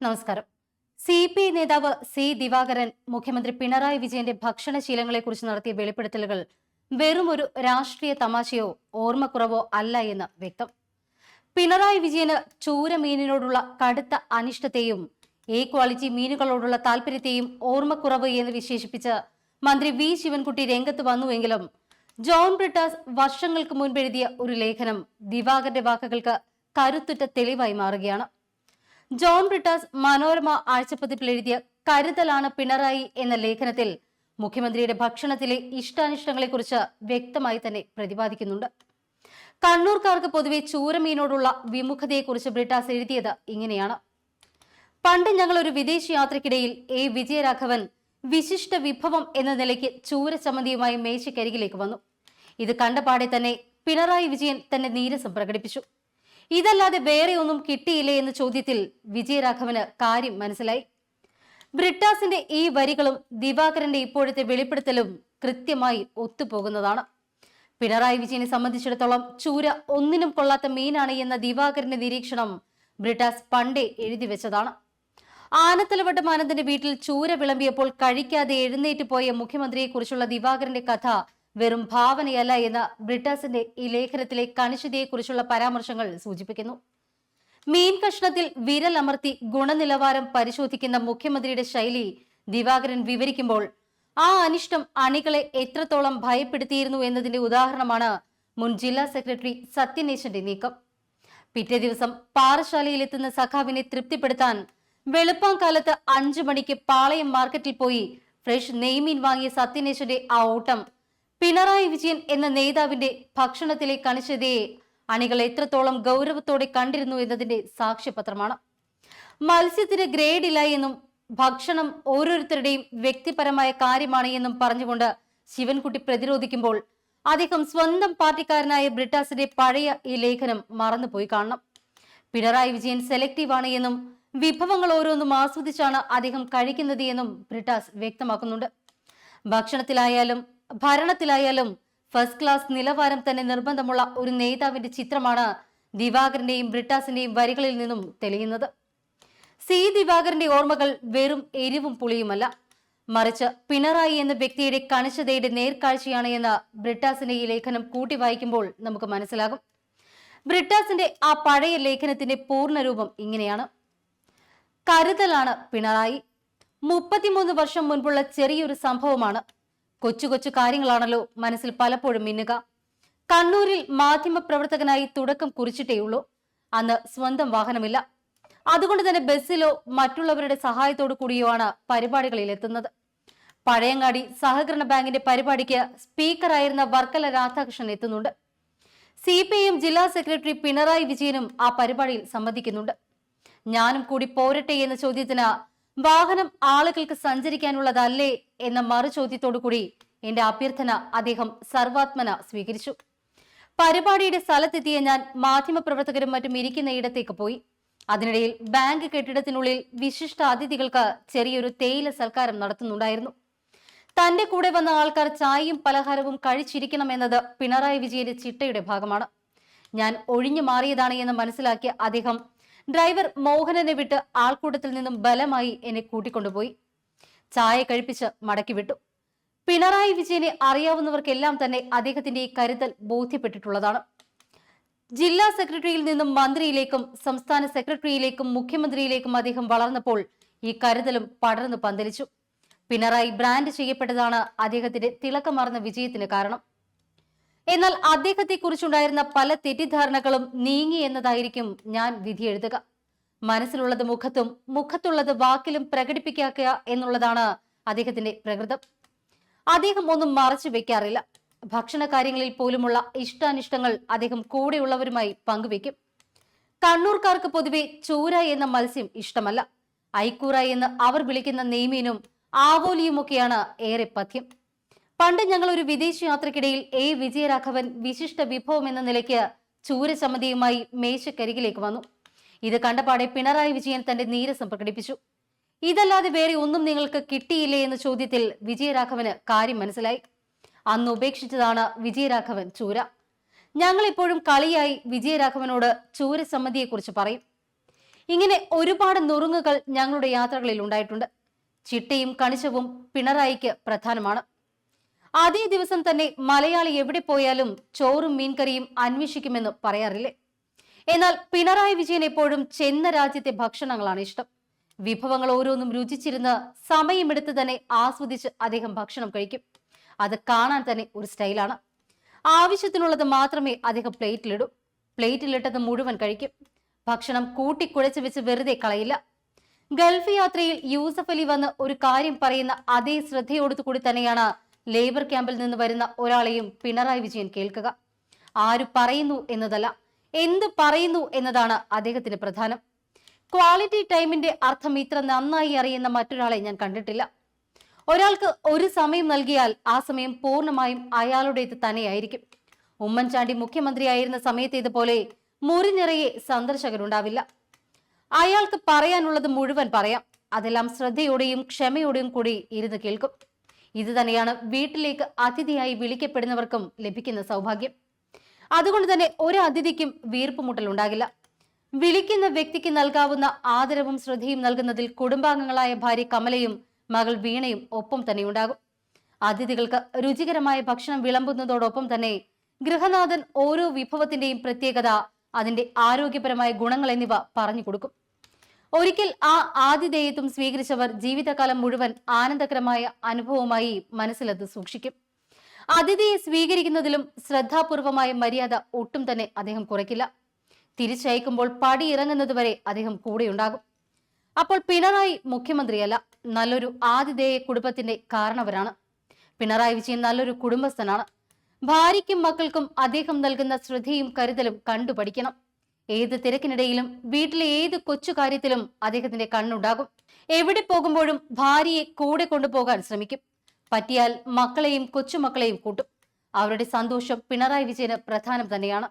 നമസ്കാരം. C P I നേതാവ് C Divakaran മുഖ്യമന്ത്രി പിണറായി വിജയന്റെ ഭക്ഷണശീലങ്ങളെക്കുറിച്ച് നടത്തിയ വെളിപ്പെടുത്തലുകൾ വെറും ഒരു രാഷ്ട്രീയ തമാശയോ ഓർമ്മക്കുറവോ അല്ല എന്ന് വ്യക്തം. പിണറായി വിജയന് ചൂരമീനിനോടുള്ള കടുത്ത അനിഷ്ടത്തെയും എ ക്വാളിറ്റി മീനുകളോടുള്ള താല്പര്യത്തെയും ഓർമ്മക്കുറവ് എന്ന് വിശേഷിപ്പിച്ച് മന്ത്രി വി ശിവൻകുട്ടി രംഗത്ത് വന്നുവെങ്കിലും ജോൺ ബ്രിട്ടാസ് വർഷങ്ങൾക്ക് മുൻപെഴുതിയ ഒരു ലേഖനം ദിവാകരന്റെ വാക്കുകൾക്ക് കരുത്തുറ്റ തെളിവായി മാറുകയാണ്. ജോൺ ബ്രിട്ടാസ് മനോരമ ആഴ്ചപ്പതിപ്പിൽ എഴുതിയ കരുതലാണ് പിണറായി എന്ന ലേഖനത്തിൽ മുഖ്യമന്ത്രിയുടെ ഭക്ഷണത്തിലെ ഇഷ്ടാനിഷ്ടങ്ങളെ കുറിച്ച് വ്യക്തമായി തന്നെ പ്രതിപാദിക്കുന്നുണ്ട്. കണ്ണൂർക്കാർക്ക് പൊതുവെ ചൂരമീനോടുള്ള വിമുഖതയെക്കുറിച്ച് ബ്രിട്ടാസ് എഴുതിയത് ഇങ്ങനെയാണ്. പണ്ട് ഞങ്ങൾ ഒരു വിദേശ യാത്രക്കിടയിൽ എ. വിജയരാഘവൻ വിശിഷ്ട വിഭവം എന്ന നിലയ്ക്ക് ചൂരച്ചമ്മന്തിയുമായി മേശക്കരികിലേക്ക് വന്നു. ഇത് കണ്ടപാടെ തന്നെ പിണറായി വിജയൻ തന്റെ നീരസം പ്രകടിപ്പിച്ചു. ഇതല്ലാതെ വേറെ ഒന്നും കിട്ടിയില്ലേ എന്ന ചോദ്യത്തിൽ വിജയരാഘവന് കാര്യം മനസ്സിലായി. ബ്രിട്ടാസിന്റെ ഈ വരികളും ദിവാകരന്റെ ഇപ്പോഴത്തെ വെളിപ്പെടുത്തലും കൃത്യമായി ഒത്തുപോകുന്നതാണ്. പിണറായി വിജയനെ സംബന്ധിച്ചിടത്തോളം ചൂര ഒന്നിനും കൊള്ളാത്ത മീനാണ് എന്ന ദിവാകരന്റെ നിരീക്ഷണം ബ്രിട്ടാസ് പണ്ടേ എഴുതി വെച്ചതാണ്. ആനത്തലവട്ടം ആനന്ദന്റെ വീട്ടിൽ ചൂര വിളമ്പിയപ്പോൾ കഴിക്കാതെ എഴുന്നേറ്റ് പോയ മുഖ്യമന്ത്രിയെക്കുറിച്ചുള്ള ദിവാകരന്റെ കഥ വെറും ഭാവനയല്ല എന്ന ബ്രിട്ടാസിന്റെ ഈ ലേഖനത്തിലെ കണിശതയെക്കുറിച്ചുള്ള പരാമർശങ്ങൾ സൂചിപ്പിക്കുന്നു. മീൻ കഷ്ണത്തിൽ വിരലമർത്തി ഗുണനിലവാരം പരിശോധിക്കുന്ന മുഖ്യമന്ത്രിയുടെ ശൈലി ദിവാകരൻ വിവരിക്കുമ്പോൾ ആ അനിഷ്ടം അണികളെ എത്രത്തോളം ഭയപ്പെടുത്തിയിരുന്നു എന്നതിന്റെ ഉദാഹരണമാണ് മുൻ ജില്ലാ സെക്രട്ടറി സത്യനേശന്റെ നീക്കം. പിറ്റേ ദിവസം പാറശാലയിലെത്തുന്ന സഖാവിനെ തൃപ്തിപ്പെടുത്താൻ വെളുപ്പാങ്കാലത്ത് അഞ്ചു മണിക്ക് പാളയം മാർക്കറ്റിൽ പോയി ഫ്രഷ് നെയ്മീൻ വാങ്ങിയ സത്യനേശന്റെ ആ ഓട്ടം പിണറായി വിജയൻ എന്ന നേതാവിന്റെ ഭക്ഷണത്തിലെ കണിശതയെ അണികൾ എത്രത്തോളം ഗൗരവത്തോടെ കണ്ടിരുന്നു എന്നതിന്റെ സാക്ഷ്യപത്രമാണ്. മത്സ്യത്തിന് ഗ്രേഡ് ഇല്ല എന്നും ഭക്ഷണം ഓരോരുത്തരുടെയും വ്യക്തിപരമായ കാര്യമാണ് എന്നും പറഞ്ഞുകൊണ്ട് ശിവൻകുട്ടി പ്രതിരോധിക്കുമ്പോൾ അദ്ദേഹം സ്വന്തം പാർട്ടിക്കാരനായ ബ്രിട്ടാസിന്റെ പഴയ ഈ ലേഖനം മറന്നുപോയി കാണണം. പിണറായി വിജയൻ സെലക്റ്റീവ് ആണ് എന്നും വിഭവങ്ങൾ ഓരോന്നും ആസ്വദിച്ചാണ് അദ്ദേഹം കഴിക്കുന്നത് എന്നും ബ്രിട്ടാസ് വ്യക്തമാക്കുന്നുണ്ട്. ഭക്ഷണത്തിലായാലും ഭരണത്തിലായാലും ഫസ്റ്റ് ക്ലാസ് നിലവാരം തന്നെ നിർബന്ധമുള്ള ഒരു നേതാവിന്റെ ചിത്രമാണ് ദിവാകരന്റെയും ബ്രിട്ടാസിന്റെയും വരികളിൽ നിന്നും തെളിയുന്നത്. സി ദിവാകരന്റെ ഓർമ്മകൾ വെറും എരിവും പുളിയുമല്ല. മറിച്ച് പിണറായി എന്ന വ്യക്തിയുടെ കണിശതയുടെ നേർക്കാഴ്ചയാണ് എന്ന് ബ്രിട്ടാസിന്റെ ഈ ലേഖനം കൂട്ടി വായിക്കുമ്പോൾ നമുക്ക് മനസ്സിലാകും. ബ്രിട്ടാസിന്റെ ആ പഴയ ലേഖനത്തിന്റെ പൂർണരൂപം ഇങ്ങനെയാണ്. കരുതലാണ് പിണറായി. മുപ്പത്തിമൂന്ന് വർഷം മുൻപുള്ള ചെറിയൊരു സംഭവമാണ്. കൊച്ചു കൊച്ചു കാര്യങ്ങളാണല്ലോ മനസ്സിൽ പലപ്പോഴും മിന്നുക. കണ്ണൂരിൽ മാധ്യമപ്രവർത്തകനായി തുടക്കം കുറിച്ചിട്ടേയുള്ളൂ. അന്ന് സ്വന്തം വാഹനമില്ല. അതുകൊണ്ട് തന്നെ ബസ്സിലോ മറ്റുള്ളവരുടെ സഹായത്തോടു കൂടിയോ ആണ് പരിപാടികളിൽ എത്തുന്നത്. പഴയങ്ങാടി സഹകരണ ബാങ്കിന്റെ പരിപാടിക്ക് സ്പീക്കറായിരുന്ന വർക്കല രാധാകൃഷ്ണൻ എത്തുന്നുണ്ട്. സി പി എം ജില്ലാ സെക്രട്ടറി പിണറായി വിജയനും ആ പരിപാടിയിൽ സംബന്ധിക്കുന്നുണ്ട്. ഞാനും കൂടി പോരട്ടെ എന്ന ചോദ്യത്തിന് വാഹനം ആളുകൾക്ക് സഞ്ചരിക്കാനുള്ളതല്ലേ എന്ന മറു ചോദ്യത്തോടു കൂടി എന്റെ അഭ്യർത്ഥന അദ്ദേഹം സർവാത്മന സ്വീകരിച്ചു. പരിപാടിയുടെ സ്ഥലത്തെത്തിയ ഞാൻ മാധ്യമപ്രവർത്തകരും മറ്റും ഇരിക്കുന്ന ഇടത്തേക്ക് പോയി. അതിനിടയിൽ ബാങ്ക് കെട്ടിടത്തിനുള്ളിൽ വിശിഷ്ട അതിഥികൾക്ക് ചെറിയൊരു തേയില സൽക്കാരം നടത്തുന്നുണ്ടായിരുന്നു. തന്റെ കൂടെ വന്ന ആൾക്കാർ ചായയും പലഹാരവും കഴിച്ചിരിക്കണം എന്നത് പിണറായി വിജയന്റെ ചിട്ടയുടെ ഭാഗമാണ്. ഞാൻ ഒഴിഞ്ഞു മാറിയതാണ് എന്ന് മനസ്സിലാക്കിയ അദ്ദേഹം ഡ്രൈവർ മോഹനനെ വിട്ട് ആൾക്കൂട്ടത്തിൽ നിന്നും ബലമായി എന്നെ കൂട്ടിക്കൊണ്ടുപോയി. ചായ കഴിപ്പിച്ച് മടക്കി വിട്ടു. പിണറായി വിജയനെ അറിയാവുന്നവർക്കെല്ലാം തന്നെ അദ്ദേഹത്തിന്റെ ഈ കരുതൽ ബോധ്യപ്പെട്ടിട്ടുള്ളതാണ്. ജില്ലാ സെക്രട്ടറിയിൽ നിന്നും മന്ത്രിയിലേക്കും സംസ്ഥാന സെക്രട്ടറിയിലേക്കും മുഖ്യമന്ത്രിയിലേക്കും അദ്ദേഹം വളർന്നപ്പോൾ ഈ കരുതലും പടർന്നു പന്തലിച്ചു. പിണറായി ബ്രാൻഡ് ചെയ്യപ്പെട്ടതാണ് അദ്ദേഹത്തിന്റെ തിളക്കമാർന്ന വിജയത്തിന് കാരണം. എന്നാൽ അദ്ദേഹത്തെ കുറിച്ചുണ്ടായിരുന്ന പല തെറ്റിദ്ധാരണകളും നീങ്ങി എന്നതായിരിക്കും ഞാൻ വിധി എഴുതുക മനസ്സിലുള്ളത് മുഖത്തും മുഖത്തുള്ളത് വാക്കിലും പ്രകടിപ്പിക്കുക എന്നുള്ളതാണ് അദ്ദേഹത്തിന്റെ പ്രകൃതം. അദ്ദേഹം ഒന്നും മറച്ചു വെക്കാറില്ല. ഭക്ഷണ കാര്യങ്ങളിൽ പോലുമുള്ള ഇഷ്ടാനിഷ്ടങ്ങൾ അദ്ദേഹം കൂടെയുള്ളവരുമായി പങ്കുവെക്കും. കണ്ണൂർക്കാർക്ക് പൊതുവെ ചൂര എന്ന മത്സ്യം ഇഷ്ടമല്ല. ഐക്കൂറ എന്ന് അവർ വിളിക്കുന്ന നെയ്മീനും ആവോലിയുമൊക്കെയാണ് ഏറെ പഥ്യം. പണ്ട് ഞങ്ങൾ ഒരു വിദേശ യാത്രക്കിടയിൽ എ വിജയരാഘവൻ വിശിഷ്ട വിഭവം എന്ന നിലയ്ക്ക് ചൂരസമിതിയുമായി മേശക്കരികിലേക്ക് വന്നു. ഇത് കണ്ടപാടെ പിണറായി വിജയൻ തന്റെ നീരസം പ്രകടിപ്പിച്ചു. ഇതല്ലാതെ വേറെ ഒന്നും നിങ്ങൾക്ക് കിട്ടിയില്ലേ എന്ന ചോദ്യത്തിൽ വിജയരാഘവന് കാര്യം മനസ്സിലായി. അന്ന് ഉപേക്ഷിച്ചതാണ് വിജയരാഘവൻ ചൂര. ഞങ്ങൾ ഇപ്പോഴും കളിയായി വിജയരാഘവനോട് ചൂരസമ്മതിയെക്കുറിച്ച് പറയും. ഇങ്ങനെ ഒരുപാട് നുറുങ്ങുകൾ ഞങ്ങളുടെ യാത്രകളിൽ ഉണ്ടായിട്ടുണ്ട്. ചിട്ടയും കണിശവും പിണറായിക്ക് പ്രധാനമാണ്. അതേ ദിവസം തന്നെ മലയാളി എവിടെ പോയാലും ചോറും മീൻകറിയും അന്വേഷിക്കുമെന്ന് പറയാറില്ലേ? എന്നാൽ പിണറായി വിജയൻ എപ്പോഴും ചെന്ന രാജ്യത്തെ ഭക്ഷണങ്ങളാണ് ഇഷ്ടം. വിഭവങ്ങൾ ഓരോന്നും രുചിച്ചിരുന്ന് സമയമെടുത്ത് തന്നെ ആസ്വദിച്ച് അദ്ദേഹം ഭക്ഷണം കഴിക്കും. അത് കാണാൻ തന്നെ ഒരു സ്റ്റൈലാണ്. ആവശ്യത്തിനുള്ളത് മാത്രമേ അദ്ദേഹം പ്ലേറ്റിലിടൂ. പ്ലേറ്റിലിട്ടത് മുഴുവൻ കഴിക്കും. ഭക്ഷണം കൂട്ടിക്കുഴച്ച് വെച്ച് വെറുതെ കളയില്ല. ഗൾഫ് യാത്രയിൽ യൂസഫ് അലി വന്ന് ഒരു കാര്യം പറയുന്ന അതേ ശ്രദ്ധയോടുകൂടി തന്നെയാണ് ലേബർ ക്യാമ്പിൽ നിന്ന് വരുന്ന ഒരാളെയും പിണറായി വിജയൻ കേൾക്കുക. ആര് പറയുന്നു എന്നതല്ല എന്ത് പറയുന്നു എന്നതാണ് അദ്ദേഹത്തിന് പ്രധാനം. ക്വാളിറ്റി ടൈമിന്റെ അർത്ഥം ഇത്ര നന്നായി അറിയുന്ന മറ്റൊരാളെ ഞാൻ കണ്ടിട്ടില്ല. ഒരാൾക്ക് ഒരു സമയം നൽകിയാൽ ആ സമയം പൂർണമായും അയാളുടേത് തന്നെയായിരിക്കും. ഉമ്മൻചാണ്ടി മുഖ്യമന്ത്രിയായിരുന്ന സമയത്ത് ഇതുപോലെ മുറി നിറയെ സന്ദർശകരുണ്ടാവില്ല. അയാൾക്ക് പറയാനുള്ളത് മുഴുവൻ പറയാം. അതെല്ലാം ശ്രദ്ധയോടെയും ക്ഷമയോടെയും കൂടി ഇരുന്ന് കേൾക്കും. ഇത് തന്നെയാണ് വീട്ടിലേക്ക് അതിഥിയായി വിളിക്കപ്പെടുന്നവർക്കും ലഭിക്കുന്ന സൗഭാഗ്യം. അതുകൊണ്ട് തന്നെ ഒരു അതിഥിക്കും വീർപ്പുമുട്ടൽ ഉണ്ടാകില്ല. വിളിക്കുന്ന വ്യക്തിക്ക് നൽകാവുന്ന ആദരവും ശ്രദ്ധയും നൽകുന്നതിൽ കുടുംബാംഗങ്ങളായ ഭാര്യ കമലയും മകൾ വീണയും ഒപ്പം തന്നെ ഉണ്ടാകും അതിഥികൾക്ക് രുചികരമായ ഭക്ഷണം വിളമ്പുന്നതോടൊപ്പം തന്നെ ഗൃഹനാഥൻ ഓരോ വിഭവത്തിന്റെയും പ്രത്യേകത അതിന്റെ ആരോഗ്യപരമായ ഗുണങ്ങൾ എന്നിവ പറഞ്ഞു കൊടുക്കും. ഒരിക്കൽ ആ ആതിഥേയത്വം സ്വീകരിച്ചവർ ജീവിതകാലം മുഴുവൻ ആനന്ദകരമായ അനുഭവമായി മനസ്സിലത് സൂക്ഷിക്കും. അതിഥിയെ സ്വീകരിക്കുന്നതിലും ശ്രദ്ധാപൂർവമായ മര്യാദ ഒട്ടും തന്നെ അദ്ദേഹം കുറയ്ക്കില്ല. തിരിച്ചയക്കുമ്പോൾ പടിയിറങ്ങുന്നതുവരെ അദ്ദേഹം കൂടെയുണ്ടാകും. അപ്പോൾ പിണറായി മുഖ്യമന്ത്രിയല്ല നല്ലൊരു ആതിഥേയ കുടുംബത്തിന്റെ കാരണവരാണ്. പിണറായി വിജയൻ നല്ലൊരു കുടുംബസ്ഥനാണ്. ഭാര്യയ്ക്കും മക്കൾക്കും അദ്ദേഹം നൽകുന്ന ശ്രദ്ധയും കരുതലും കണ്ടുപഠിക്കണം. ഏത് തിരക്കിനിടയിലും വീട്ടിലെ ഏത് കൊച്ചു കാര്യത്തിലും അദ്ദേഹത്തിന്റെ കണ്ണുണ്ടാകും. എവിടെ പോകുമ്പോഴും ഭാര്യയെ കൂടെ കൊണ്ടുപോകാൻ ശ്രമിക്കും. പറ്റിയാൽ മക്കളെയും കൊച്ചുമക്കളെയും കൂട്ടും. അവരുടെ സന്തോഷം പിണറായി വിജയന് പ്രധാനം തന്നെയാണ്.